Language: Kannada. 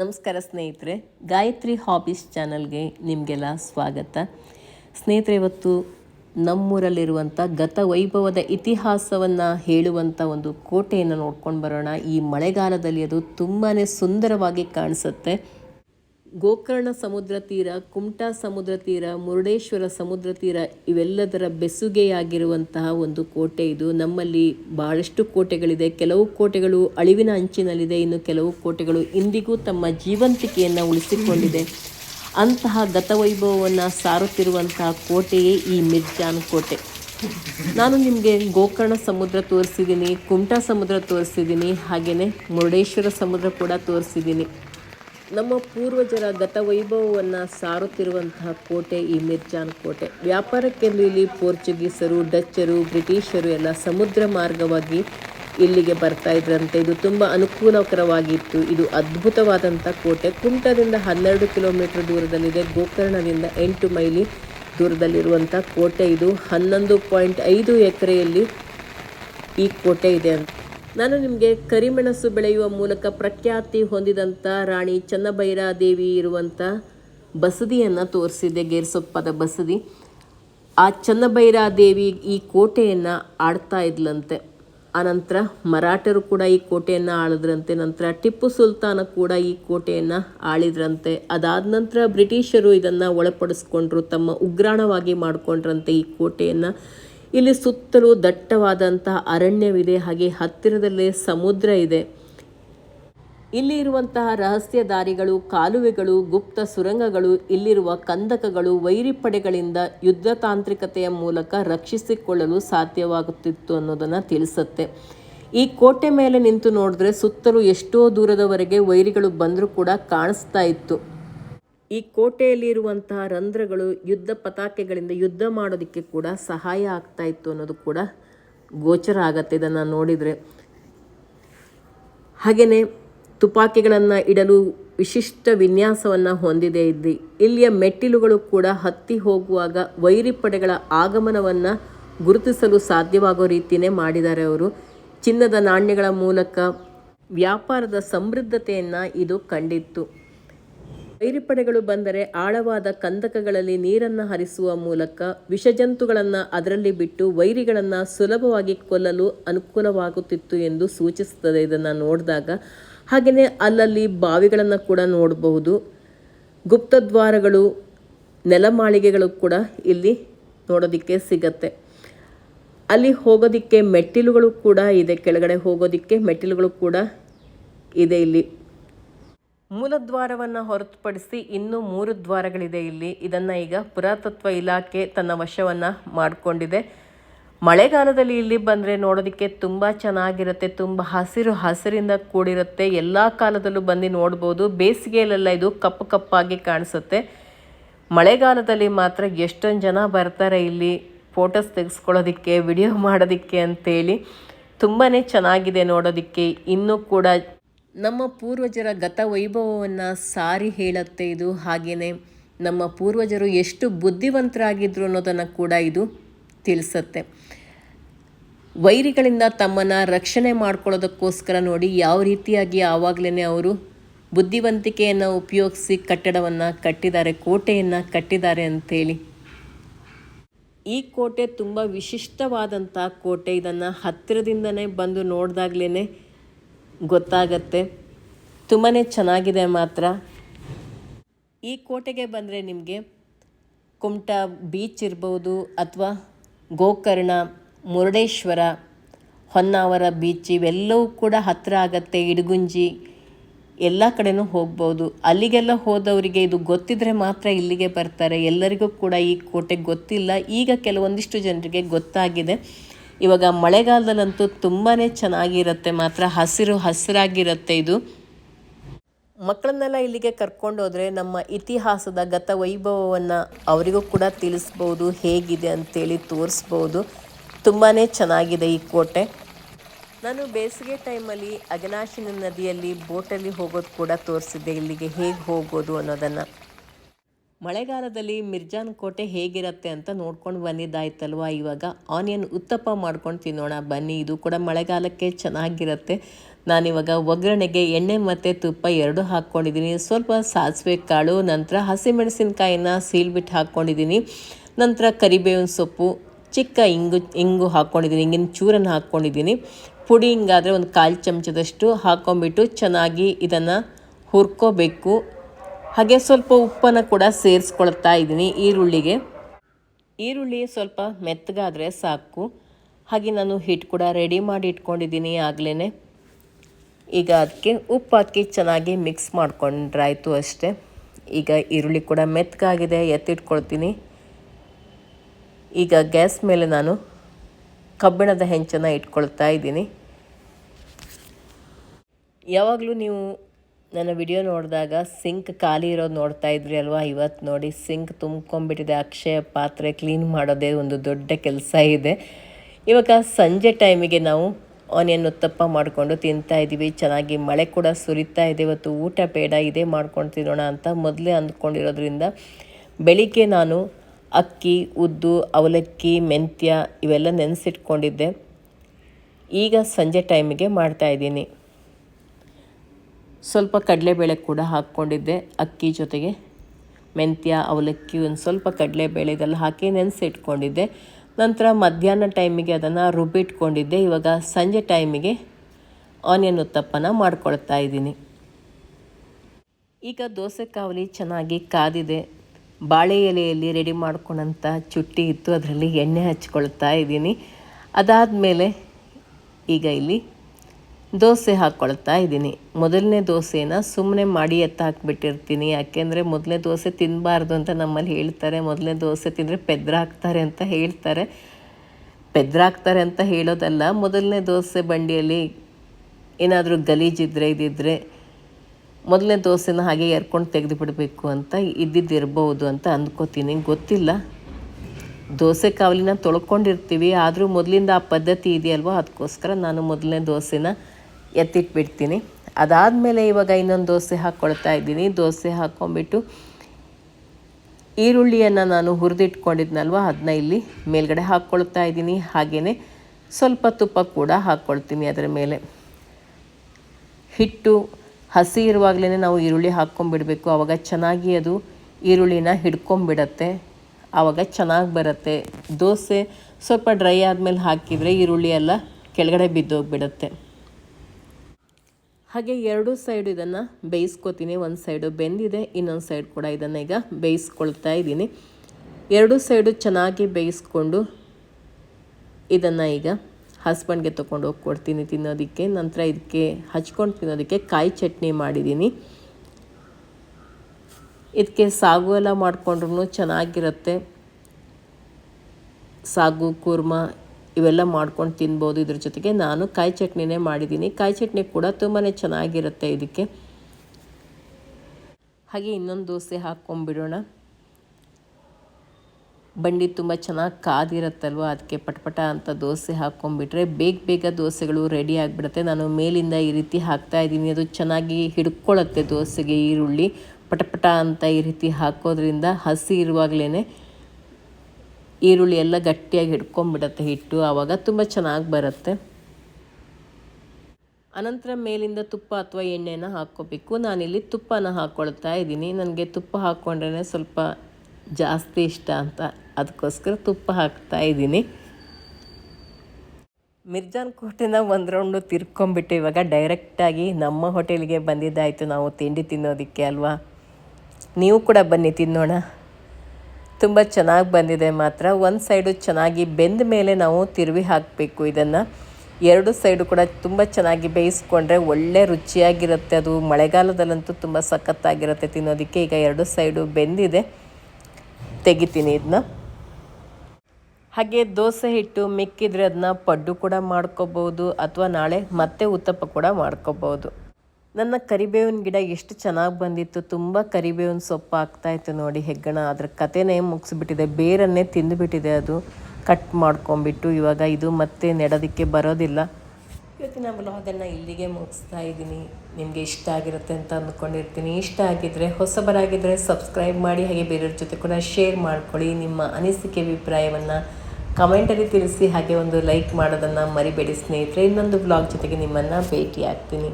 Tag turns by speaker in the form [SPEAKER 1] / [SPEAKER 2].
[SPEAKER 1] ನಮಸ್ಕಾರ ಸ್ನೇಹಿತರೆ, ಗಾಯತ್ರಿ ಹಾಬೀಸ್ ಚಾನಲ್ಗೆ ನಿಮಗೆಲ್ಲ ಸ್ವಾಗತ. ಸ್ನೇಹಿತರೆ, ಇವತ್ತು ನಮ್ಮೂರಲ್ಲಿರುವಂಥ ಗತ ವೈಭವದ ಇತಿಹಾಸವನ್ನು ಹೇಳುವಂಥ ಒಂದು ಕೋಟೆಯನ್ನು ನೋಡ್ಕೊಂಡು ಬರೋಣ. ಈ ಮಳೆಗಾಲದಲ್ಲಿ ಅದು ತುಂಬಾ ಸುಂದರವಾಗಿ ಕಾಣಿಸುತ್ತೆ. ಗೋಕರ್ಣ ಸಮುದ್ರ ತೀರ, ಕುಮಟಾ ಸಮುದ್ರ ತೀರ, ಮುರುಡೇಶ್ವರ ಸಮುದ್ರ ತೀರ ಇವೆಲ್ಲದರ ಬೆಸುಗೆಯಾಗಿರುವಂತಹ ಒಂದು ಕೋಟೆ ಇದು. ನಮ್ಮಲ್ಲಿ ಬಹಳಷ್ಟು ಕೋಟೆಗಳಿದೆ. ಕೆಲವು ಕೋಟೆಗಳು ಅಳಿವಿನ ಅಂಚಿನಲ್ಲಿದೆ. ಇನ್ನು ಕೆಲವು ಕೋಟೆಗಳು ಇಂದಿಗೂ ತಮ್ಮ ಜೀವಂತಿಕೆಯನ್ನು ಉಳಿಸಿಕೊಂಡಿದೆ. ಅಂತಹ ಗತವೈಭವವನ್ನು ಸಾರುತ್ತಿರುವಂತಹ ಕೋಟೆಯೇ ಈ ಮಿರ್ಜಾನ್ ಕೋಟೆ. ನಾನು ನಿಮಗೆ ಗೋಕರ್ಣ ಸಮುದ್ರ ತೋರಿಸಿದ್ದೀನಿ, ಕುಮಟಾ ಸಮುದ್ರ ತೋರಿಸಿದ್ದೀನಿ ಹಾಗೆಯೇ ಮುರುಡೇಶ್ವರ ಸಮುದ್ರ ಕೂಡ ತೋರಿಸಿದ್ದೀನಿ. ನಮ್ಮ ಪೂರ್ವಜರ ಗತ ವೈಭವವನ್ನು ಸಾರುತ್ತಿರುವಂತಹ ಕೋಟೆ ಈ ಮಿರ್ಜಾನ್ ಕೋಟೆ. ವ್ಯಾಪಾರಕ್ಕೆಂದು ಇಲ್ಲಿ ಪೋರ್ಚುಗೀಸರು, ಡಚ್ಚರು, ಬ್ರಿಟಿಷರು ಎಲ್ಲ ಸಮುದ್ರ ಮಾರ್ಗವಾಗಿ ಇಲ್ಲಿಗೆ ಬರ್ತಾ ಇದ್ರಂತೆ. ಇದು ತುಂಬ ಅನುಕೂಲಕರವಾಗಿತ್ತು. ಇದು ಅದ್ಭುತವಾದಂಥ ಕೋಟೆ. ಕುಮಟದಿಂದ ಹನ್ನೆರಡು ಕಿಲೋಮೀಟರ್ ದೂರದಲ್ಲಿದೆ. ಗೋಕರ್ಣದಿಂದ ಎಂಟು ಮೈಲಿ ದೂರದಲ್ಲಿರುವಂಥ ಕೋಟೆ ಇದು. ಹನ್ನೊಂದು ಪಾಯಿಂಟ್ ಐದು ಎಕರೆಯಲ್ಲಿ ಈ ಕೋಟೆ ಇದೆ ಅಂತ. ನಾನು ನಿಮಗೆ ಕರಿಮೆಣಸು ಬೆಳೆಯುವ ಮೂಲಕ ಪ್ರಖ್ಯಾತಿ ಹೊಂದಿದಂಥ ರಾಣಿ ಚನ್ನಭೈರಾದೇವಿ ಇರುವಂಥ ಬಸದಿಯನ್ನು ತೋರಿಸಿದ್ದೆ ಗೇರ್ಸೊಪ್ಪದ ಬಸದಿ. ಆ ಚನ್ನಭೈರಾದೇವಿ ಈ ಕೋಟೆಯನ್ನು ಆಡ್ತಾ ಇದ್ಲಂತೆ. ಆನಂತರ ಮರಾಠರು ಕೂಡ ಈ ಕೋಟೆಯನ್ನು ಆಳಿದ್ರಂತೆ. ನಂತರ ಟಿಪ್ಪು ಸುಲ್ತಾನ ಕೂಡ ಈ ಕೋಟೆಯನ್ನು ಆಳಿದ್ರಂತೆ. ಅದಾದ ನಂತರ ಬ್ರಿಟಿಷರು ಇದನ್ನು ಒಳಪಡಿಸ್ಕೊಂಡ್ರು, ತಮ್ಮ ಉಗ್ರಾಣವಾಗಿ ಮಾಡಿಕೊಂಡ್ರಂತೆ ಈ ಕೋಟೆಯನ್ನು. ಇಲ್ಲಿ ಸುತ್ತಲೂ ದಟ್ಟವಾದಂತಹ ಅರಣ್ಯವಿದೆ, ಹಾಗೆ ಹತ್ತಿರದಲ್ಲೇ ಸಮುದ್ರ ಇದೆ. ಇಲ್ಲಿ ಇರುವಂತಹ ರಹಸ್ಯ ದಾರಿಗಳು, ಕಾಲುವೆಗಳು, ಗುಪ್ತ ಸುರಂಗಗಳು, ಇಲ್ಲಿರುವ ಕಂದಕಗಳು, ವೈರಿ ಪಡೆಗಳಿಂದ ಯುದ್ಧ ತಾಂತ್ರಿಕತೆಯ ಮೂಲಕ ರಕ್ಷಿಸಿಕೊಳ್ಳಲು ಸಾಧ್ಯವಾಗುತ್ತಿತ್ತು ಅನ್ನೋದನ್ನು ತಿಳಿಸುತ್ತೆ. ಈ ಕೋಟೆ ಮೇಲೆ ನಿಂತು ನೋಡಿದ್ರೆ ಸುತ್ತಲೂ ಎಷ್ಟೋ ದೂರದವರೆಗೆ ವೈರಿಗಳು ಬಂದರೂ ಕೂಡ ಕಾಣಿಸ್ತಾ ಇತ್ತು. ಈ ಕೋಟೆಯಲ್ಲಿರುವಂತಹ ರಂಧ್ರಗಳು ಯುದ್ಧ ಪತಾಕೆಗಳಿಂದ ಯುದ್ಧ ಮಾಡೋದಕ್ಕೆ ಕೂಡ ಸಹಾಯ ಆಗ್ತಾ ಇತ್ತು ಅನ್ನೋದು ಕೂಡ ಗೋಚರ ಆಗತ್ತೆ ಇದನ್ನು ನೋಡಿದರೆ. ಹಾಗೆಯೇ ತುಪಾಕಿಗಳನ್ನು ಇಡಲು ವಿಶಿಷ್ಟ ವಿನ್ಯಾಸವನ್ನು ಹೊಂದಿದೆ ಇದ್ದಿ ಇಲ್ಲಿಯ ಮೆಟ್ಟಿಲುಗಳು ಕೂಡ ಹತ್ತಿ ಹೋಗುವಾಗ ವೈರಿ ಪಡೆಗಳ ಆಗಮನವನ್ನು ಗುರುತಿಸಲು ಸಾಧ್ಯವಾಗೋ ರೀತಿಯೇ ಮಾಡಿದ್ದಾರೆ ಅವರು. ಚಿನ್ನದ ನಾಣ್ಯಗಳ ಮೂಲಕ ವ್ಯಾಪಾರದ ಸಮೃದ್ಧತೆಯನ್ನು ಇದು ಕಂಡಿತ್ತು. ವೈರಿ ಪಡೆಗಳು ಬಂದರೆ ಆಳವಾದ ಕಂದಕಗಳಲ್ಲಿ ನೀರನ್ನು ಹರಿಸುವ ಮೂಲಕ ವಿಷಜಂತುಗಳನ್ನು ಅದರಲ್ಲಿ ಬಿಟ್ಟು ವೈರಿಗಳನ್ನು ಸುಲಭವಾಗಿ ಕೊಲ್ಲಲು ಅನುಕೂಲವಾಗುತ್ತಿತ್ತು ಎಂದು ಸೂಚಿಸುತ್ತದೆ ಇದನ್ನು ನೋಡಿದಾಗ. ಹಾಗೆಯೇ ಅಲ್ಲಲ್ಲಿ ಬಾವಿಗಳನ್ನು ಕೂಡ ನೋಡಬಹುದು. ಗುಪ್ತದ್ವಾರಗಳು, ನೆಲಮಾಳಿಗೆಗಳು ಕೂಡ ಇಲ್ಲಿ ನೋಡೋದಕ್ಕೆ ಸಿಗತ್ತೆ. ಅಲ್ಲಿ ಹೋಗೋದಕ್ಕೆ ಮೆಟ್ಟಿಲುಗಳು ಕೂಡ ಇದೆ, ಕೆಳಗಡೆ ಹೋಗೋದಿಕ್ಕೆ ಮೆಟ್ಟಿಲುಗಳು ಕೂಡ ಇದೆ ಇಲ್ಲಿ. ಮೂಲದ್ವಾರವನ್ನು ಹೊರತುಪಡಿಸಿ ಇನ್ನೂ ಮೂರು ದ್ವಾರಗಳಿದೆ ಇಲ್ಲಿ. ಇದನ್ನು ಈಗ ಪುರಾತತ್ವ ಇಲಾಖೆ ತನ್ನ ವಶವನ್ನು ಮಾಡಿಕೊಂಡಿದೆ. ಮಳೆಗಾಲದಲ್ಲಿ ಇಲ್ಲಿ ಬಂದರೆ ನೋಡೋದಕ್ಕೆ ತುಂಬ ಚೆನ್ನಾಗಿರುತ್ತೆ, ತುಂಬ ಹಸಿರು ಹಸಿರಿಂದ ಕೂಡಿರುತ್ತೆ. ಎಲ್ಲ ಕಾಲದಲ್ಲೂ ಬಂದು ನೋಡ್ಬೋದು. ಬೇಸಿಗೆಯಲ್ಲೆಲ್ಲ ಇದು ಕಪ್ಪು ಕಪ್ಪಾಗಿ ಕಾಣಿಸುತ್ತೆ. ಮಳೆಗಾಲದಲ್ಲಿ ಮಾತ್ರ ಎಷ್ಟೊಂದು ಜನ ಬರ್ತಾರೆ ಇಲ್ಲಿ ಫೋಟೋಸ್ ತೆಗೆಸ್ಕೊಳ್ಳೋದಕ್ಕೆ, ವಿಡಿಯೋ ಮಾಡೋದಕ್ಕೆ ಅಂತೇಳಿ. ತುಂಬಾ ಚೆನ್ನಾಗಿದೆ ನೋಡೋದಕ್ಕೆ. ಇನ್ನೂ ಕೂಡ ನಮ್ಮ ಪೂರ್ವಜರ ಗತ ವೈಭವವನ್ನು ಸಾರಿ ಹೇಳುತ್ತೆ ಇದು. ಹಾಗೆಯೇ ನಮ್ಮ ಪೂರ್ವಜರು ಎಷ್ಟು ಬುದ್ಧಿವಂತರಾಗಿದ್ದರು ಅನ್ನೋದನ್ನು ಕೂಡ ಇದು ತಿಳಿಸುತ್ತೆ. ವೈರಿಗಳಿಂದ ತಮ್ಮನ್ನು ರಕ್ಷಣೆ ಮಾಡ್ಕೊಳ್ಳೋದಕ್ಕೋಸ್ಕರ ನೋಡಿ ಯಾವ ರೀತಿಯಾಗಿ ಆವಾಗಲೇ ಅವರು ಬುದ್ಧಿವಂತಿಕೆಯನ್ನು ಉಪಯೋಗಿಸಿ ಕಟ್ಟಡವನ್ನು ಕಟ್ಟಿದ್ದಾರೆ, ಕೋಟೆಯನ್ನು ಕಟ್ಟಿದ್ದಾರೆ ಅಂಥೇಳಿ ಈ ಕೋಟೆ ತುಂಬ ವಿಶಿಷ್ಟವಾದಂಥ ಕೋಟೆ. ಇದನ್ನು ಹತ್ತಿರದಿಂದನೇ ಬಂದು ನೋಡಿದಾಗ್ಲೇ ಗೊತ್ತಾಗತ್ತೆ. ತುಂಬಾ ಚೆನ್ನಾಗಿದೆ ಮಾತ್ರ. ಈ ಕೋಟೆಗೆ ಬಂದರೆ ನಿಮಗೆ ಕುಮಟಾ ಬೀಚ್ ಇರ್ಬೋದು ಅಥವಾ ಗೋಕರ್ಣ, ಮುರುಡೇಶ್ವರ, ಹೊನ್ನಾವರ ಬೀಚ್ ಇವೆಲ್ಲವೂ ಕೂಡ ಹತ್ತಿರ ಆಗತ್ತೆ, ಇಡಗುಂಜಿ ಎಲ್ಲ ಕಡೆನೂ ಹೋಗ್ಬೋದು. ಅಲ್ಲಿಗೆಲ್ಲ ಹೋದವರಿಗೆ ಇದು ಗೊತ್ತಿದ್ರೆ ಮಾತ್ರ ಇಲ್ಲಿಗೆ ಬರ್ತಾರೆ. ಎಲ್ಲರಿಗೂ ಕೂಡ ಈ ಕೋಟೆ ಗೊತ್ತಿಲ್ಲ. ಈಗ ಕೆಲವೊಂದಿಷ್ಟು ಜನರಿಗೆ ಗೊತ್ತಾಗಿದೆ. ಇವಾಗ ಮಳೆಗಾಲದಲ್ಲಂತೂ ತುಂಬಾ ಚೆನ್ನಾಗಿರುತ್ತೆ, ಮಾತ್ರ ಹಸಿರು ಹಸಿರಾಗಿರುತ್ತೆ ಇದು. ಮಕ್ಕಳನ್ನೆಲ್ಲ ಇಲ್ಲಿಗೆ ಕರ್ಕೊಂಡು ಹೋದರೆ ನಮ್ಮ ಇತಿಹಾಸದ ಗತ ವೈಭವವನ್ನು ಅವರಿಗೂ ಕೂಡ ತಿಳಿಸ್ಬೋದು, ಹೇಗಿದೆ ಅಂತೇಳಿ ತೋರಿಸ್ಬೋದು. ತುಂಬಾ ಚೆನ್ನಾಗಿದೆ ಈ ಕೋಟೆ. ನಾನು ಬೇಸಿಗೆ ಟೈಮಲ್ಲಿ ಅಗನಾಶಿನ ನದಿಯಲ್ಲಿ ಬೋಟಲ್ಲಿ ಹೋಗೋದು ಕೂಡ ತೋರಿಸಿದ್ದೆ, ಇಲ್ಲಿಗೆ ಹೇಗೆ ಹೋಗೋದು ಅನ್ನೋದನ್ನು. ಮಳೆಗಾಲದಲ್ಲಿ ಮಿರ್ಜಾನ್ ಕೋಟೆ ಹೇಗಿರುತ್ತೆ ಅಂತ ನೋಡ್ಕೊಂಡು ಬಂದಿದ್ದಾಯ್ತಲ್ವ? ಇವಾಗ ಆನಿಯನ್ ಉತ್ತಪ್ಪ ಮಾಡ್ಕೊಂಡು ತಿನ್ನೋಣ. ಬನ್ನಿ, ಇದು ಕೂಡ ಮಳೆಗಾಲಕ್ಕೆ ಚೆನ್ನಾಗಿರುತ್ತೆ. ನಾನಿವಾಗ ಒಗ್ಗರಣೆಗೆ ಎಣ್ಣೆ ಮತ್ತು ತುಪ್ಪ ಎರಡು ಹಾಕ್ಕೊಂಡಿದ್ದೀನಿ. ಸ್ವಲ್ಪ ಸಾಸಿವೆ ಕಾಳು, ನಂತರ ಹಸಿಮೆಣಸಿನ್ಕಾಯಿನ ಸೀಲ್ಬಿಟ್ಟು ಹಾಕ್ಕೊಂಡಿದ್ದೀನಿ. ನಂತರ ಕರಿಬೇವಿನ ಸೊಪ್ಪು, ಚಿಕ್ಕ ಇಂಗು ಇಂಗು ಹಾಕ್ಕೊಂಡಿದ್ದೀನಿ. ಇಂಗಿನ ಚೂರನ್ನು ಹಾಕ್ಕೊಂಡಿದ್ದೀನಿ. ಪುಡಿ ಹಿಂಗಾದರೆ ಒಂದು ಕಾಲು ಚಮಚದಷ್ಟು ಹಾಕ್ಕೊಂಬಿಟ್ಟು ಚೆನ್ನಾಗಿ ಇದನ್ನು ಹುರ್ಕೋಬೇಕು. ಹಾಗೆ ಸ್ವಲ್ಪ ಉಪ್ಪನ್ನು ಕೂಡ ಸೇರಿಸ್ಕೊಳ್ತಾ ಇದ್ದೀನಿ, ಈರುಳ್ಳಿಗೆ. ಈರುಳ್ಳಿ ಸ್ವಲ್ಪ ಮೆತ್ತಗಾದರೆ ಸಾಕು. ಹಾಗೆ ನಾನು ಹಿಟ್ಟು ಕೂಡ ರೆಡಿ ಮಾಡಿ ಇಟ್ಕೊಂಡಿದ್ದೀನಿ ಆಗಲೇ ಈಗ ಅದಕ್ಕೆ ಉಪ್ಪು ಹಾಕಿ ಚೆನ್ನಾಗಿ ಮಿಕ್ಸ್ ಮಾಡ್ಕೊಂಡ್ರಾಯ್ತು ಅಷ್ಟೇ. ಈಗ ಈರುಳ್ಳಿ ಕೂಡ ಮೆತ್ತಗಾಗಿದೆ, ಎತ್ತಿಟ್ಕೊಳ್ತೀನಿ. ಈಗ ಗ್ಯಾಸ್ ಮೇಲೆ ನಾನು ಕಬ್ಬಿಣದ ಹೆಂಚನ್ನು ಇಟ್ಕೊಳ್ತಾ ಇದ್ದೀನಿ. ಯಾವಾಗಲೂ ನೀವು ನನ್ನ ವಿಡಿಯೋ ನೋಡಿದಾಗ ಸಿಂಕ್ ಖಾಲಿ ಇರೋದು ನೋಡ್ತಾ ಇದ್ರಿ ಅಲ್ವಾ? ಇವತ್ತು ನೋಡಿ ಸಿಂಕ್ ತುಂಬ್ಕೊಂಡ್ಬಿಟ್ಟಿದೆ. ಅಕ್ಷಯ ಪಾತ್ರೆ ಕ್ಲೀನ್ ಮಾಡೋದೇ ಒಂದು ದೊಡ್ಡ ಕೆಲಸ ಇದೆ. ಇವಾಗ ಸಂಜೆ ಟೈಮಿಗೆ ನಾವು ಆನಿಯನ್ ಉತ್ತಪ್ಪ ಮಾಡಿಕೊಂಡು ತಿಂತಾ ಇದ್ದೀವಿ ಚೆನ್ನಾಗಿ ಮಳೆ ಕೂಡ ಸುರಿತಾ ಇದೆ. ಇವತ್ತು ಊಟ ಬೇಡ, ಇದೇ ಮಾಡ್ಕೊಂಡು ತಿನ್ನೋಣ ಅಂತ ಮೊದಲೇ ಅಂದ್ಕೊಂಡಿರೋದ್ರಿಂದ ಬೆಳಿಗ್ಗೆ ನಾನು ಅಕ್ಕಿ, ಉದ್ದು, ಅವಲಕ್ಕಿ, ಮೆಂತ್ಯ ಇವೆಲ್ಲ ನೆನೆಸಿಟ್ಕೊಂಡಿದ್ದೆ. ಈಗ ಸಂಜೆ ಟೈಮಿಗೆ ಮಾಡ್ತಾಯಿದ್ದೀನಿ ಸ್ವಲ್ಪ ಕಡಲೆಬೇಳೆ ಕೂಡ ಹಾಕ್ಕೊಂಡಿದ್ದೆ. ಅಕ್ಕಿ ಜೊತೆಗೆ ಮೆಂತ್ಯ, ಅವಲಕ್ಕಿ ಒಂದು ಸ್ವಲ್ಪ ಕಡಲೆಬೇಳೆ ಇದೆಲ್ಲ ಹಾಕಿ ನೆನೆಸಿಟ್ಕೊಂಡಿದ್ದೆ. ನಂತರ ಮಧ್ಯಾಹ್ನ ಟೈಮಿಗೆ ಅದನ್ನು ರುಬ್ಬಿಟ್ಕೊಂಡಿದ್ದೆ. ಇವಾಗ ಸಂಜೆ ಟೈಮಿಗೆ ಆನಿಯನ್ ಉತ್ತಪ್ಪನ ಮಾಡ್ಕೊಳ್ತಾ ಇದ್ದೀನಿ. ಈಗ ದೋಸೆ ಕಾವಲಿ ಚೆನ್ನಾಗಿ ಕಾದಿದೆ. ಬಾಳೆ ಎಲೆಯಲ್ಲಿ ರೆಡಿ ಮಾಡ್ಕೊಂಡಂಥ ಚುಟ್ಟಿ ಇತ್ತು. ಅದರಲ್ಲಿ ಎಣ್ಣೆ ಹಚ್ಕೊಳ್ತಾ ಇದ್ದೀನಿ. ಅದಾದಮೇಲೆ ಈಗ ಇಲ್ಲಿ ದೋಸೆ ಹಾಕ್ಕೊಳ್ತಾ ಇದ್ದೀನಿ. ಮೊದಲನೇ ದೋಸೆನ ಸುಮ್ಮನೆ ಮಾಡಿ ಎತ್ತ ಹಾಕ್ಬಿಟ್ಟಿರ್ತೀನಿ ಯಾಕೆಂದರೆ ಮೊದಲನೇ ದೋಸೆ ತಿನ್ನಬಾರ್ದು ಅಂತ ನಮ್ಮಲ್ಲಿ ಹೇಳ್ತಾರೆ. ಮೊದಲನೇ ದೋಸೆ ತಿಂದರೆ ಪೆದ್ರಾಗ್ತಾರೆ ಅಂತ ಹೇಳ್ತಾರೆ. ಪೆದ್ರಾಗ್ತಾರೆ ಅಂತ ಹೇಳೋದಲ್ಲ. ಮೊದಲನೇ ದೋಸೆ ಬಂಡಿಯಲ್ಲಿ ಏನಾದರೂ ಗಲೀಜಿದ್ರೆ ಇದಿದ್ದರೆ ಮೊದಲನೇ ದೋಸೆನ ಹಾಗೆ ಎರ್ಕೊಂಡು ತೆಗೆದು ಬಿಡಬೇಕು ಅಂತ ಇದ್ದಿದ್ದಿರ್ಬೋದು ಅಂತ ಅಂದ್ಕೋತೀನಿ. ಗೊತ್ತಿಲ್ಲ. ದೋಸೆ ಕಾವಲಿನ ತೊಳ್ಕೊಂಡಿರ್ತೀವಿ. ಆದರೂ ಮೊದಲಿಂದ ಆ ಪದ್ಧತಿ ಇದೆಯಲ್ವೋ? ಅದಕ್ಕೋಸ್ಕರ ನಾನು ಮೊದಲನೇ ದೋಸೆನ ಎತ್ತಿಟ್ಬಿಡ್ತೀನಿ. ಅದಾದಮೇಲೆ ಇವಾಗ ಇನ್ನೊಂದು ದೋಸೆ ಹಾಕ್ಕೊಳ್ತಾ ಇದ್ದೀನಿ. ದೋಸೆ ಹಾಕ್ಕೊಂಬಿಟ್ಟು ಈರುಳ್ಳಿಯನ್ನು ನಾನು ಹುರಿದಿಟ್ಕೊಂಡಿದ್ನಲ್ವ ಅದನ್ನ ಇಲ್ಲಿ ಮೇಲ್ಗಡೆ ಹಾಕ್ಕೊಳ್ತಾ ಇದ್ದೀನಿ. ಹಾಗೆಯೇ ಸ್ವಲ್ಪ ತುಪ್ಪ ಕೂಡ ಹಾಕ್ಕೊಳ್ತೀನಿ ಅದರ ಮೇಲೆ. ಹಿಟ್ಟು ಹಸಿ ಇರುವಾಗಲೇ ನಾವು ಈರುಳ್ಳಿ ಹಾಕ್ಕೊಂಬಿಡಬೇಕು ಆವಾಗ ಚೆನ್ನಾಗಿ ಅದು ಈರುಳ್ಳಿನ ಹಿಡ್ಕೊಂಬಿಡತ್ತೆ ಆವಾಗ ಚೆನ್ನಾಗಿ ಬರುತ್ತೆ. ದೋಸೆ ಸ್ವಲ್ಪ ಡ್ರೈ ಆದಮೇಲೆ ಹಾಕಿದರೆ ಈರುಳ್ಳಿ ಎಲ್ಲ ಕೆಳಗಡೆ ಬಿದ್ದೋಗ್ಬಿಡುತ್ತೆ. ಹಾಗೆ ಎರಡು ಸೈಡು ಇದನ್ನು ಬೇಯಿಸ್ಕೊತೀನಿ. ಒಂದು ಸೈಡು ಬೆಂದಿದೆ, ಇನ್ನೊಂದು ಸೈಡ್ ಕೂಡ ಇದನ್ನು ಈಗ ಬೇಯಿಸ್ಕೊಳ್ತಾ ಇದ್ದೀನಿ. ಎರಡು ಸೈಡು ಚೆನ್ನಾಗಿ ಬೇಯಿಸ್ಕೊಂಡು ಇದನ್ನು ಈಗ ಹಸ್ಬೆಂಡ್ಗೆ ತೊಗೊಂಡು ಹೋಗಿ ಕೊಡ್ತೀನಿ ತಿನ್ನೋದಕ್ಕೆ. ನಂತರ ಇದಕ್ಕೆ ಹಚ್ಕೊಂಡು ತಿನ್ನೋದಕ್ಕೆ ಕಾಯಿ ಚಟ್ನಿ ಮಾಡಿದ್ದೀನಿ. ಇದಕ್ಕೆ ಸಾಗು ಎಲ್ಲ ಮಾಡಿಕೊಂಡ್ರು ಚೆನ್ನಾಗಿರುತ್ತೆ. ಸಾಗು, ಕೂರ್ಮ ಇವೆಲ್ಲ ಮಾಡ್ಕೊಂಡು ತಿನ್ಬೋದು ಇದ್ರ ಜೊತೆಗೆ ನಾನು ಕಾಯಿ ಚಟ್ನಿನೇ ಮಾಡಿದ್ದೀನಿ. ಕಾಯಿ ಚಟ್ನಿ ಕೂಡ ತುಂಬಾ ಚೆನ್ನಾಗಿರುತ್ತೆ ಇದಕ್ಕೆ. ಹಾಗೆ ಇನ್ನೊಂದು ದೋಸೆ ಹಾಕ್ಕೊಂಡ್ಬಿಡೋಣ. ಬಂಡಿ ತುಂಬ ಚೆನ್ನಾಗಿ ಕಾದಿರುತ್ತಲ್ವ? ಅದಕ್ಕೆ ಪಟಪಟ ಅಂತ ದೋಸೆ ಹಾಕ್ಕೊಂಬಿಟ್ರೆ ಬೇಗ ಬೇಗ ದೋಸೆಗಳು ರೆಡಿ ಆಗಿಬಿಡುತ್ತೆ. ನಾನು ಮೇಲಿಂದ ಈ ರೀತಿ ಹಾಕ್ತಾ ಇದ್ದೀನಿ. ಅದು ಚೆನ್ನಾಗಿ ಹಿಡ್ಕೊಳ್ಳುತ್ತೆ ದೋಸೆಗೆ ಈರುಳ್ಳಿ. ಪಟಪಟ ಅಂತ ಈ ರೀತಿ ಹಾಕೋದ್ರಿಂದ ಹಸಿ ಇರುವಾಗಲೇ ಈರುಳ್ಳಿ ಎಲ್ಲ ಗಟ್ಟಿಯಾಗಿ ಹಿಡ್ಕೊಂಬಿಡತ್ತೆ ಹಿಟ್ಟು ಆವಾಗ ತುಂಬ ಚೆನ್ನಾಗಿ ಬರುತ್ತೆ. ಅನಂತರ ಮೇಲಿಂದ ತುಪ್ಪ ಅಥವಾ ಎಣ್ಣೆನ ಹಾಕ್ಕೋಬೇಕು. ನಾನಿಲ್ಲಿ ತುಪ್ಪನ ಹಾಕ್ಕೊಳ್ತಾ ಇದ್ದೀನಿ. ನನಗೆ ತುಪ್ಪ ಹಾಕ್ಕೊಂಡ್ರೆ ಸ್ವಲ್ಪ ಜಾಸ್ತಿ ಇಷ್ಟ ಅಂತ ಅದಕ್ಕೋಸ್ಕರ ತುಪ್ಪ ಹಾಕ್ತಾ ಇದ್ದೀನಿ. ಮಿರ್ಜಾನ್ ಕೋಟೆನ ಒಂದು ರೌಂಡು ತಿರ್ಕೊಂಬಿಟ್ಟು ಇವಾಗ ಡೈರೆಕ್ಟಾಗಿ ನಮ್ಮ ಹೋಟೆಲ್ಗೆ ಬಂದಿದ್ದಾಯಿತು. ನಾವು ತಿಂಡಿ ತಿನ್ನೋದಕ್ಕೆ ಅಲ್ವಾ? ನೀವು ಕೂಡ ಬನ್ನಿ ತಿನ್ನೋಣ. ತುಂಬ ಚೆನ್ನಾಗಿ ಬಂದಿದೆ ಮಾತ್ರ. ಒಂದು ಸೈಡು ಚೆನ್ನಾಗಿ ಬೆಂದ ಮೇಲೆ ನಾವು ತಿರುವಿ ಹಾಕಬೇಕು ಇದನ್ನು. ಎರಡು ಸೈಡು ಕೂಡ ತುಂಬ ಚೆನ್ನಾಗಿ ಬೇಯಿಸ್ಕೊಂಡ್ರೆ ಒಳ್ಳೆ ರುಚಿಯಾಗಿರುತ್ತೆ. ಅದು ಮಳೆಗಾಲದಲ್ಲಂತೂ ತುಂಬ ಸಖತ್ತಾಗಿರುತ್ತೆ ತಿನ್ನೋದಕ್ಕೆ. ಈಗ ಎರಡು ಸೈಡು ಬೆಂದಿದೆ. ತೆಗಿತೀನಿ ಇದನ್ನ ಹಾಗೆ ದೋಸೆ ಹಿಟ್ಟು ಮಿಕ್ಕಿದ್ರೆ ಅದನ್ನ ಪಡ್ಡು ಕೂಡ ಮಾಡ್ಕೋಬಹುದು ಅಥವಾ ನಾಳೆ ಮತ್ತೆ ಉತ್ತಪ್ಪ ಕೂಡ ಮಾಡ್ಕೋಬೋದು. ನನ್ನ ಕರಿಬೇವಿನ ಗಿಡ ಎಷ್ಟು ಚೆನ್ನಾಗಿ ಬಂದಿತ್ತು. ತುಂಬ ಕರಿಬೇವಿನ ಸೊಪ್ಪು ಆಗ್ತಾಯಿತ್ತು ನೋಡಿ ಹೆಗ್ಗಣ. ಅದ್ರ ಕತೆನೇ ಮುಗಿಸ್ಬಿಟ್ಟಿದೆ. ಬೇರನ್ನೇ ತಿಂದುಬಿಟ್ಟಿದೆ ಅದು. ಕಟ್ ಮಾಡ್ಕೊಂಬಿಟ್ಟು ಇವಾಗ ಇದು ಮತ್ತೆ ನೆಡೋದಕ್ಕೆ ಬರೋದಿಲ್ಲ. ಇವತ್ತಿನ ಬ್ಲಾಗನ್ನು ಇಲ್ಲಿಗೆ ಮುಗಿಸ್ತಾ ಇದ್ದೀನಿ. ನಿಮಗೆ ಇಷ್ಟ ಆಗಿರುತ್ತೆ ಅಂತ ಅಂದ್ಕೊಂಡಿರ್ತೀನಿ. ಇಷ್ಟ ಆಗಿದ್ದರೆ ಹೊಸಬರಾಗಿದ್ದರೆ ಸಬ್ಸ್ಕ್ರೈಬ್ ಮಾಡಿ, ಹಾಗೆ ಬೇರೆಯವ್ರ ಜೊತೆ ಕೂಡ ಶೇರ್ ಮಾಡ್ಕೊಳ್ಳಿ. ನಿಮ್ಮ ಅನಿಸಿಕೆ, ಅಭಿಪ್ರಾಯವನ್ನು ಕಮೆಂಟಲ್ಲಿ ತಿಳಿಸಿ. ಹಾಗೆ ಒಂದು ಲೈಕ್ ಮಾಡೋದನ್ನು ಮರಿಬೇಡಿ ಸ್ನೇಹಿತರೆ. ಇನ್ನೊಂದು ಬ್ಲಾಗ್ ಜೊತೆಗೆ ನಿಮ್ಮನ್ನು ಭೇಟಿ ಆಗ್ತೀನಿ